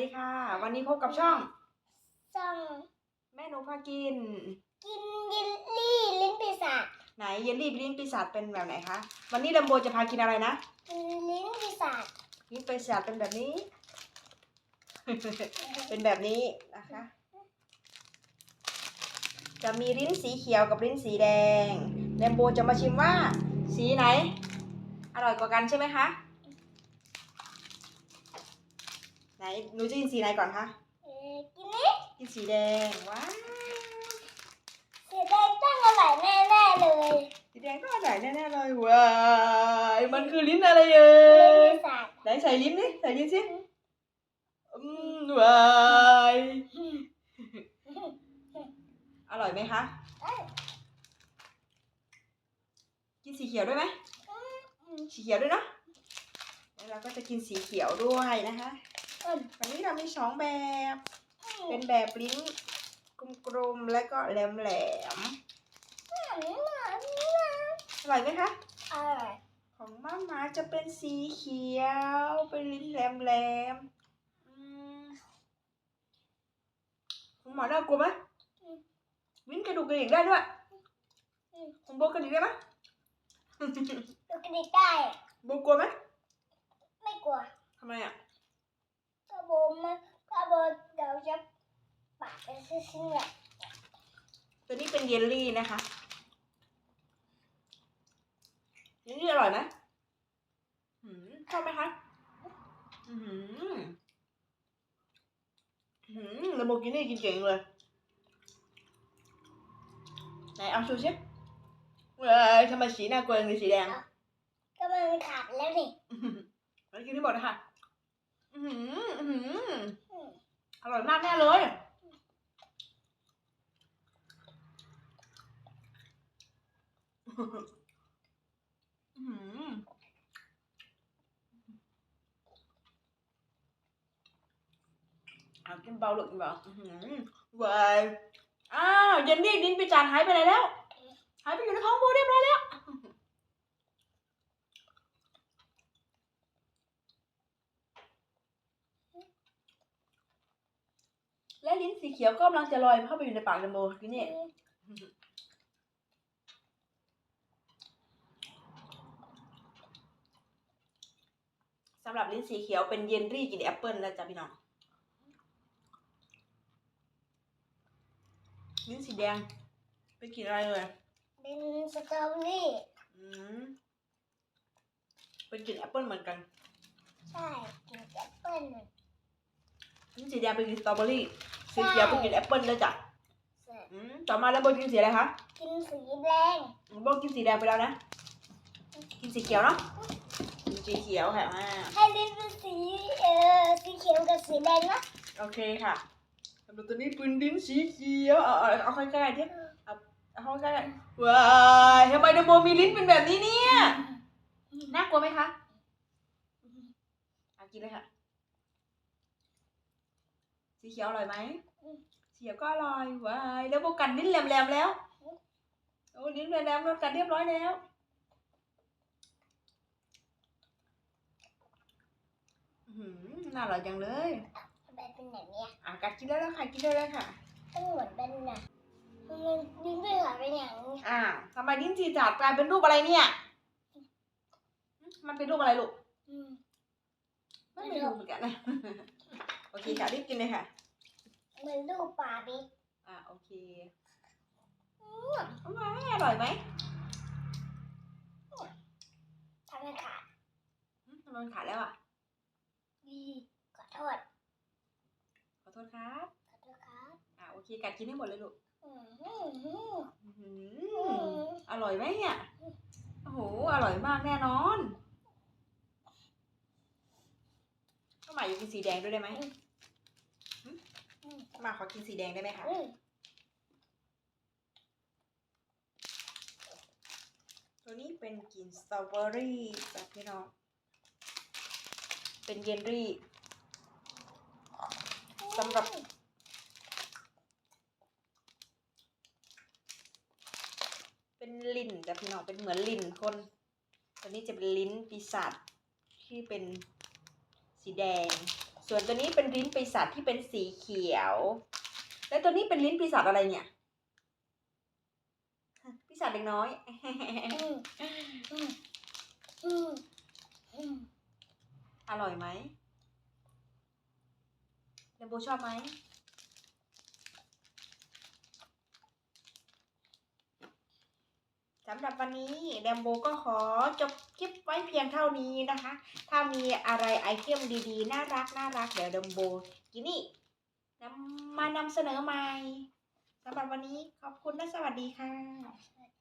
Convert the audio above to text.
ดีค่ะ วันนี้พบกับช่อง ส่องแม่หนูพากิน กินยินลี่ลิ้นปีศาจไหนเยลลี่บลิ้นปีศาจเป็นแบบไหนคะ วันนี้ลัมโบจะพากินอะไรนะกินลิ้นปีศาจลิ้นปีศาจเป็นแบบนี้ เป็นแบบนี้นะคะ จะมีลิ้นสีเขียวกับลิ้นสีแดงแลมโบจะมาชิมว่า สีไหน อร่อยกว่ากันใช่ไหมคะ ไหนหนูจะกินสีไหนก่อนคะเออกินนี้กินสีแดงว้าวสีแดงต้องอร่อยแน่ๆเลยสีแดงก็อร่อยแน่ๆเลยว้ายมันคือลิ้นอะไรเอ่ลิ้นยปีศาจไหนใส่ลิ้นดิใส่ลิ้นสิอืมว้ายอร่อยไหมคะเอ้ยกินสีเขียวด้วยไหมสีเขียวด้วยเนาะแล้วเราก็จะกินสีเขียวด้วยนะคะอืม วันนี้เรามีสองแบบ เป็นแบบลิ้นกลมๆ แล้วก็แหลมๆ อร่อยไหมคะ อร่อย ของมาม่าจะเป็นสีเขียว เป็นลิ้นแหลมๆอืมคุณหมอน่ากลัวไหมลิ้นกระดูกกระดิกได้ด้วยคุณโบกระดิกได้ไหมดูกระดิกได้โบกลัวไหม ไม่กลัวทำไมอะ กระโบมันกระโบเดี๋ยวจะปาดเป็นชิ้นๆเลยตัวนี้เป็นเยลลี่นะคะเยลลี่อร่อยไหมหืมชอบไหมคะอือหืออื้อหืมแล้วโบกินนี่กินเก่งเลยไหนเอาชูชิเว้ยทำไมสีหน้ากลัวจังเลยสีแดงก็มันขาดแล้วนี่แล้วกินที่บอกนะคะ อือหือหืมอร่อยมากแน่เลย อื้อหือเอากินเบาหลุดกินเบาอื้อหือเว้ยอ้าว เยนนี่ดินไปจานหายไปไหนแล้ว หายไปอยู่ในท้องโบเรียบร้อยแล้ว และลิ้นสีเขียวก็กำลังจะลอยเข้าไปอยู่ในปากดัมโบทีนี่สำหรับลิ้นสีเขียวเป็นเยนรี่กลินแอปเปิลนะจ๊ะพี่น้องลิ้นสีแดงเป็นกลิ่นอะไรเลยเป็นสตรอเบอรี่อืมเป็นกลิ่นแอปเปิลเหมือนกัน ใช่กินแอปเปิ้ลลิ้นสีแดงเป็นกลิ่นสตรอเบอรี่ สีเขียวเป็นกลิ่นแอปเปิลเลยจ้ะเสร็จอืมต่อมาแล้วโบกินสีอะไรคะกินสีแดงโบกินสีแดงไปแล้วนะ กินสีเขียวเนาะกินสีเขียวค่ะอ่าให้ลิ้นเป็นสีเอ่อสีเขียวกับสีแดงนะโอเคค่ะสำหรับตัวนี้ปืนดินสีเขียวเอาเอาเอาใกล้ๆดิเอาเอาใกล้ๆว้ายทำไมเดโมมีลิ้นเป็นแบบนี้เนี่ยน่ากลัวไหมคะเอากินเลยค่ะ สีเขียวอร่อยไหมสีเขียวก็อร่อยว้ายแล้วโบกัดลิ้นแหลมๆแล้วโอ้ลิ้นแหลมๆโดนกัดเรียบร้อยแล้วอื้อหือน่าอร่อยจังเลยแบบเป็นแบบเนี้ยอะกัดกินได้แล้วค่ะกินได้แล้วค่ะต้องเหมือนเป็นน่ะมันลิ้นไม่ขาดเป็นอย่างนี้อ่าทำไมลิ้นจีจัดกลายเป็นรูปอะไรเนี่ยหึมันเป็นรูปอะไรลูกอืมไม่รู้เหมือนกันนะ โอเคค่ะรีบกินเลยค่ะ เหมือนรูปปลาบิ๊กอ่าโอเคอร่อยไหมอร่อยไหมทำให้ขาดหึทำไมมันขาดแล้วอะดีขอโทษ ขอโทษครับ ขอโทษครับอ่าโอเคกัดกินให้หมดเลยลูกอืมอืมอืมอื้อหืออร่อยไหมเนี่ย โอ้โห อร่อยมากแน่นอนข้าวห มายอยากกินสีแดงด้วยได้ไหมหึอืมข้าวหมายขอกินสีแดงได้ไหมคะอืมตัวนี้เป็นกลิ่นสตรอเบอรี่จากพี่น้อง เป็นเยนรี่สำหรับเป็นลิ้นจากพี่น้องเป็นเหมือนลิ้นคน ตัวนี้จะเป็นลิ้นปีศาจที่เป็น สีแดง ส่วนตัวนี้เป็นลิ้นปีศาจที่เป็นสีเขียว และตัวนี้เป็นลิ้นปีศาจอะไรเนี่ยปีศาจเด็กน้อย อร่อยไหมเดมโบชอบไหม สำหรับวันนี้แดมโบก็ขอจบคลิปไว้เพียงเท่านี้นะคะ ถ้ามีอะไรไอเทมดีๆ น่ารักน่ารักเดี๋ยวแดมโบกินี่นำมานำเสนอใหม่สำหรับวันนี้ขอบคุณและสวัสดีค่ะ